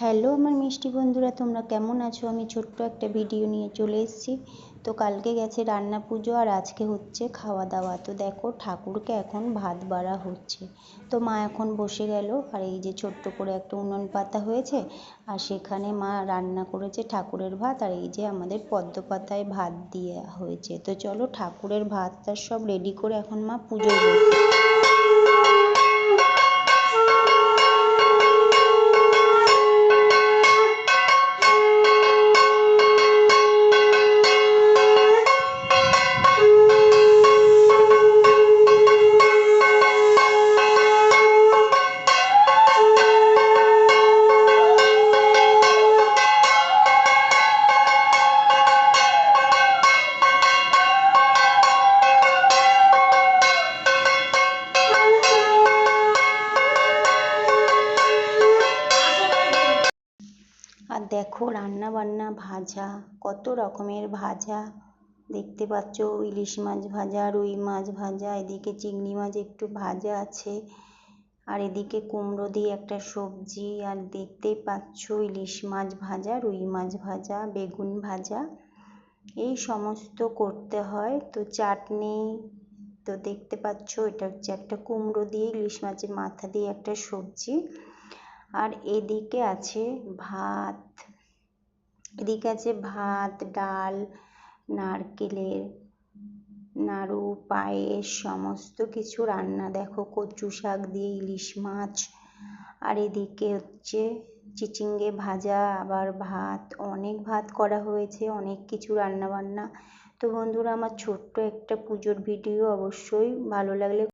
Hello আমার মিষ্টি বন্ধুরা, তোমরা কেমন আছো? আমি ছোট্ট একটা ভিডিও নিয়ে চলে এসেছি। তো কালকে গেছে রান্না পুজো আর আজকে হচ্ছে খাওয়া দাওয়া। তো দেখো ঠাকুরকে এখন ভাত বাড়া হচ্ছে। তো মা এখন বসে গেল। আর এই যে ছোট্ট করে একটা উনুন পাতা হয়েছে আর সেখানে মা রান্না করেছে ঠাকুরের ভাত আর এই যে আমাদের পদ্ম পাতায় ভাত দিয়ে হয়েছে। তো চলো ঠাকুরের ভাতটা সব রেডি করে এখন মা পুজোয় বসে। আর দেখো রান্না বান্না ভাজা, কত রকমের ভাজা। দেখতে পাচ্ছ ইলিশ মাছ ভাজা, রুই মাছ ভাজা, এদিকে চিংড়ি মাছ একটু ভাজা আছে, আর এদিকে কুমড়ো দিয়ে একটা সবজি, আর দেখতেই পাচ্ছ ইলিশ মাছ ভাজা, রুই মাছ ভাজা, বেগুন ভাজা। এই সমস্ত করতে হয়। তো চাটনি, তো দেখতে পাচ্ছ এটা হচ্ছে একটা কুমড়ো দিয়ে, ইলিশ মাছের মাথা দিয়ে একটা সবজি। আর এদিকে আছে ভাত। এদিকে আছে ভাত, ডাল, নারকেলের নাড়ু, পায়েস, সমস্ত কিছু রান্না। দেখো কচু শাক দিয়ে ইলিশ মাছ। আর এদিকে হচ্ছে চিচিঙ্গে ভাজা, আবার ভাত। অনেক ভাত করা হয়েছে, অনেক কিছু রান্না বান্না তো বন্ধুরা, আমার ছোট্ট একটা পুজোর ভিডিও অবশ্যই ভালো লাগলে